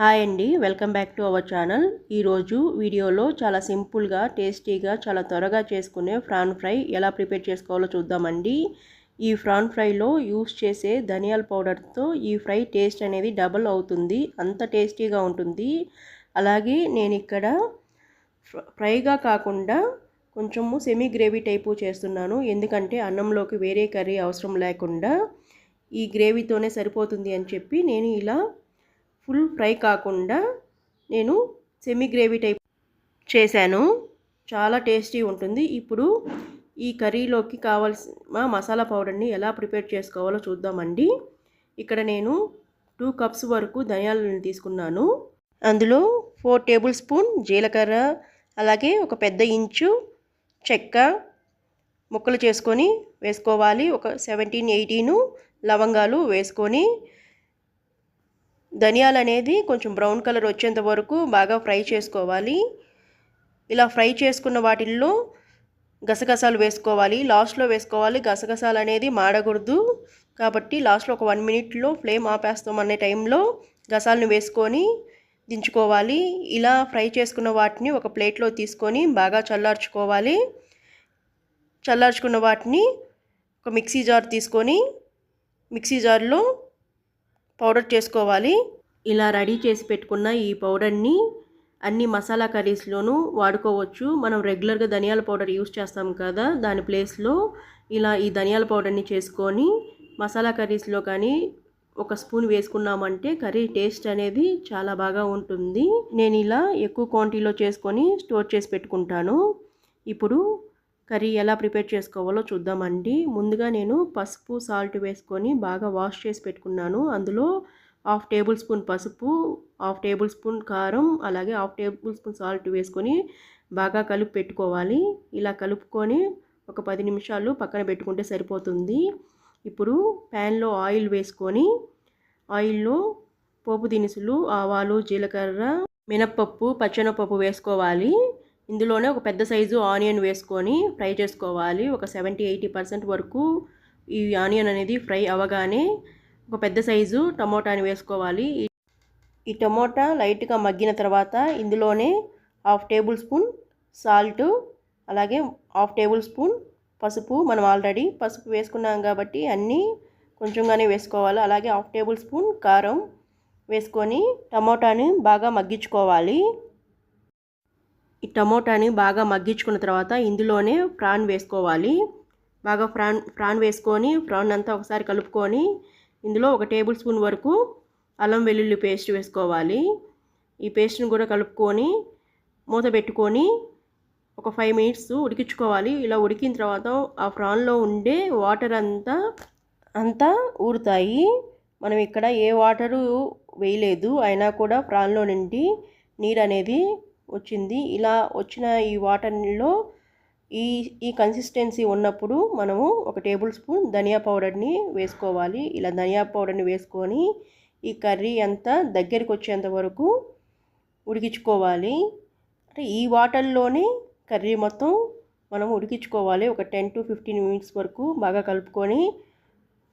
Hi అండి welcome back to our channel. ఈరోజు వీడియోలో చాలా సింపుల్గా టేస్టీగా చాలా త్వరగా చేసుకునే ఫ్రాన్ ఫ్రై ఎలా ప్రిపేర్ చేసుకోవాలో చూద్దామండి. ఈ ఫ్రాన్ ఫ్రైలో యూస్ చేసే ధనియాల పౌడర్తో ఈ ఫ్రై టేస్ట్ అనేది డబుల్ అవుతుంది అంత టేస్టీగా ఉంటుంది. అలాగే నేను ఇక్కడ ఫ్రైగా కాకుండా కొంచెము సెమీ గ్రేవీ టైపు చేస్తున్నాను ఎందుకంటే అన్నంలోకి వేరే కర్రీ అవసరం లేకుండా. ఈ గ్రేవీతోనే సరిపోతుంది అని చెప్పి నేను ఇలా ఫుల్ ఫ్రై కాకుండా నేను సెమీ గ్రేవీ టైప్ చేశాను. చాలా టేస్టీ ఉంటుంది. ఇప్పుడు ఈ కర్రీలోకి కావాల్సిన మసాలా పౌడర్ని ఎలా ప్రిపేర్ చేసుకోవాలో చూద్దామండి. ఇక్కడ నేను టూ కప్స్ వరకు ధనియాలను తీసుకున్నాను. అందులో ఫోర్ టేబుల్ స్పూన్ జీలకర్ర అలాగే ఒక పెద్ద ఇంచు చెక్క ముక్కలు చేసుకొని వేసుకోవాలి. ఒక సెవెంటీన్ ఎయిటీను లవంగాలు వేసుకొని ధనియాలు అనేది కొంచెం బ్రౌన్ కలర్ వచ్చేంత వరకు బాగా ఫ్రై చేసుకోవాలి. ఇలా ఫ్రై చేసుకున్న వాటిల్లో గసగసాలు వేసుకోవాలి. లాస్ట్లో వేసుకోవాలి. గసగసాలు అనేది మాడకూడదు. కాబట్టి లాస్ట్లో ఒక వన్ మినిట్లో ఫ్లేమ్ ఆపేస్తాం అనే టైంలో గసాలను వేసుకొని దించుకోవాలి. ఇలా ఫ్రై చేసుకున్న వాటిని ఒక ప్లేట్లో తీసుకొని బాగా చల్లార్చుకోవాలి. చల్లార్చుకున్న వాటిని ఒక మిక్సీ జార్ తీసుకొని మిక్సీ జార్లో పౌడర్ చేసుకోవాలి. ఇలా రెడీ చేసి పెట్టుకున్న ఈ పౌడర్ని అన్ని మసాలా కర్రీస్లోనూ వాడుకోవచ్చు. మనం రెగ్యులర్గా ధనియాల పౌడర్ యూస్ చేస్తాం కదా దాని ప్లేస్లో ఇలా ఈ ధనియాల పౌడర్ని చేసుకొని మసాలా కర్రీస్లో కానీ ఒక స్పూన్ వేసుకున్నామంటే కర్రీ టేస్ట్ అనేది చాలా బాగా ఉంటుంది. నేను ఇలా ఎక్కువ క్వాంటిటీలో చేసుకొని స్టోర్ చేసి పెట్టుకుంటాను. ఇప్పుడు కర్రీ ఎలా ప్రిపేర్ చేసుకోవాలో చూద్దామండి. ముందుగా నేను పసుపు సాల్ట్ వేసుకొని బాగా వాష్ చేసి పెట్టుకున్నాను. అందులో హాఫ్ టేబుల్ స్పూన్ పసుపు హాఫ్ టేబుల్ స్పూన్ కారం అలాగే హాఫ్ టేబుల్ స్పూన్ సాల్ట్ వేసుకొని బాగా కలుపు పెట్టుకోవాలి. ఇలా కలుపుకొని ఒక పది నిమిషాలు పక్కన పెట్టుకుంటే సరిపోతుంది. ఇప్పుడు ప్యాన్లో ఆయిల్ వేసుకొని ఆయిల్లో పోపు దినుసులు ఆవాలు జీలకర్ర మినప్పప్పు పచ్చెనపప్పు వేసుకోవాలి. ఇందులోనే ఒక పెద్ద సైజు ఆనియన్ వేసుకొని ఫ్రై చేసుకోవాలి. ఒక సెవెంటీ ఎయిటీ పర్సెంట్ వరకు ఈ ఆనియన్ అనేది ఫ్రై అవ్వగానే ఒక పెద్ద సైజు టమోటాని వేసుకోవాలి. ఈ టమోటా లైట్గా మగ్గిన తర్వాత ఇందులోనే హాఫ్ టేబుల్ స్పూన్ సాల్ట్ అలాగే హాఫ్ టేబుల్ స్పూన్ పసుపు. మనం ఆల్రెడీ పసుపు వేసుకున్నాం కాబట్టి అన్నీ కొంచెంగానే వేసుకోవాలి. అలాగే హాఫ్ టేబుల్ స్పూన్ కారం వేసుకొని టమోటాని బాగా మగ్గించుకోవాలి. ఈ టమోటాని బాగా మగ్గించుకున్న తర్వాత ఇందులోనే ప్రాన్ వేసుకోవాలి. బాగా ఫ్రాన్ ఫ్రాన్ వేసుకొని ఫ్రాన్ అంతా ఒకసారి కలుపుకొని ఇందులో ఒక టేబుల్ స్పూన్ వరకు అల్లం వెల్లుల్లి పేస్ట్ వేసుకోవాలి. ఈ పేస్ట్ని కూడా కలుపుకొని మూత పెట్టుకొని ఒక ఫైవ్ మినిట్స్ ఉడికించుకోవాలి. ఇలా ఉడికిన తర్వాత ఆ ఫ్రాన్లో ఉండే వాటర్ అంతా అంతా ఊరుతాయి. మనం ఇక్కడ ఏ వాటరు వేయలేదు. అయినా కూడా ఫ్రాన్లో నుండి నీరు అనేది వచ్చింది. ఇలా వచ్చిన ఈ వాటర్లో ఈ ఈ కన్సిస్టెన్సీ ఉన్నప్పుడు మనము ఒక టేబుల్ స్పూన్ ధనియా పౌడర్ని వేసుకోవాలి. ఇలా ధనియా పౌడర్ని వేసుకొని ఈ కర్రీ అంతా దగ్గరికి వచ్చేంత వరకు ఉడికించుకోవాలి. అంటే ఈ వాటర్లోనే కర్రీ మొత్తం మనం ఉడికించుకోవాలి. ఒక టెన్ టు ఫిఫ్టీన్ మినిట్స్ వరకు బాగా కలుపుకొని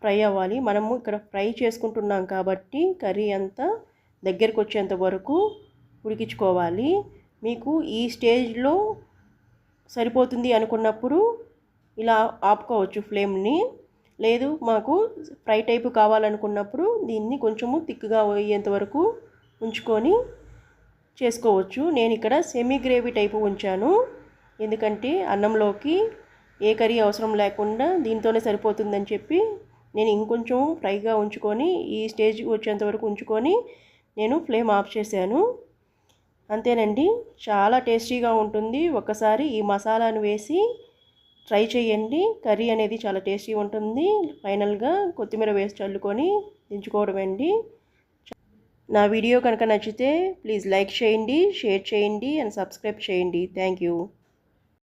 ఫ్రై అవ్వాలి. మనము ఇక్కడ ఫ్రై చేసుకుంటున్నాం కాబట్టి కర్రీ అంతా దగ్గరికి వచ్చేంత వరకు ఉడికించుకోవాలి. మీకు ఈ స్టేజ్లో సరిపోతుంది అనుకున్నప్పుడు ఇలా ఆపుకోవచ్చు ఫ్లేమ్ని. లేదు మాకు ఫ్రై టైపు కావాలనుకున్నప్పుడు దీన్ని కొంచెము థిక్గా అయ్యేంత వరకు ఉంచుకొని చేసుకోవచ్చు. నేను ఇక్కడ సెమీ గ్రేవీ టైపు ఉంచాను. ఎందుకంటే అన్నంలోకి ఏ కర్రీ అవసరం లేకుండా దీంతోనే సరిపోతుందని చెప్పి నేను ఇంకొంచెం ఫ్రైగా ఉంచుకొని ఈ స్టేజ్కి వచ్చేంత వరకు ఉంచుకొని నేను ఫ్లేమ్ ఆఫ్ చేశాను. అంతేనండి. చాలా టేస్టీగా ఉంటుంది. ఒకసారి ఈ మసాలాను వేసి ట్రై చేయండి కర్రీ అనేది చాలా టేస్టీ ఉంటుంది. ఫైనల్గా కొత్తిమీర వేసి చల్లుకొని దించుకోవడమండి నా వీడియో కనుక నచ్చితే ప్లీజ్ లైక్ చేయండి షేర్ చేయండి అండ్ సబ్స్క్రైబ్ చేయండి. Thank you.